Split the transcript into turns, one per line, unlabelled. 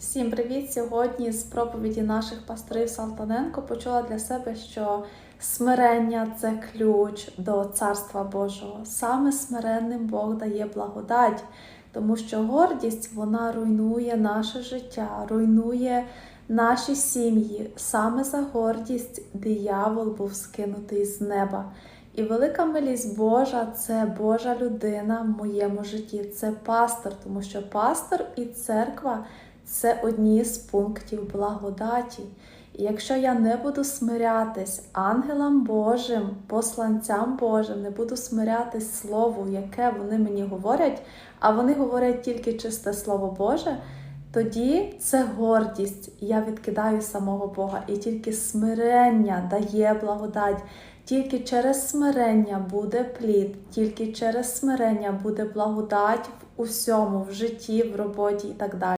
Всім привіт! Сьогодні з проповіді наших пасторів Салтаненко почула для себе, що смирення це ключ до Царства Божого. Саме смиренним Бог дає благодать, тому що гордість вона руйнує наше життя, руйнує наші сім'ї. Саме за гордість диявол був скинутий з неба. І велика милість Божа це Божа людина в моєму житті, це пастор, тому що пастор і церква це одні з пунктів благодаті. І якщо я не буду смирятись ангелам Божим, посланцям Божим, не буду смирятись Слову, яке вони мені говорять, а вони говорять тільки чисте Слово Боже, тоді це гордість. Я відкидаю самого Бога, і тільки смирення дає благодать. Тільки через смирення буде плід, тільки через смирення буде благодать в усьому, в житті, в роботі і так далі.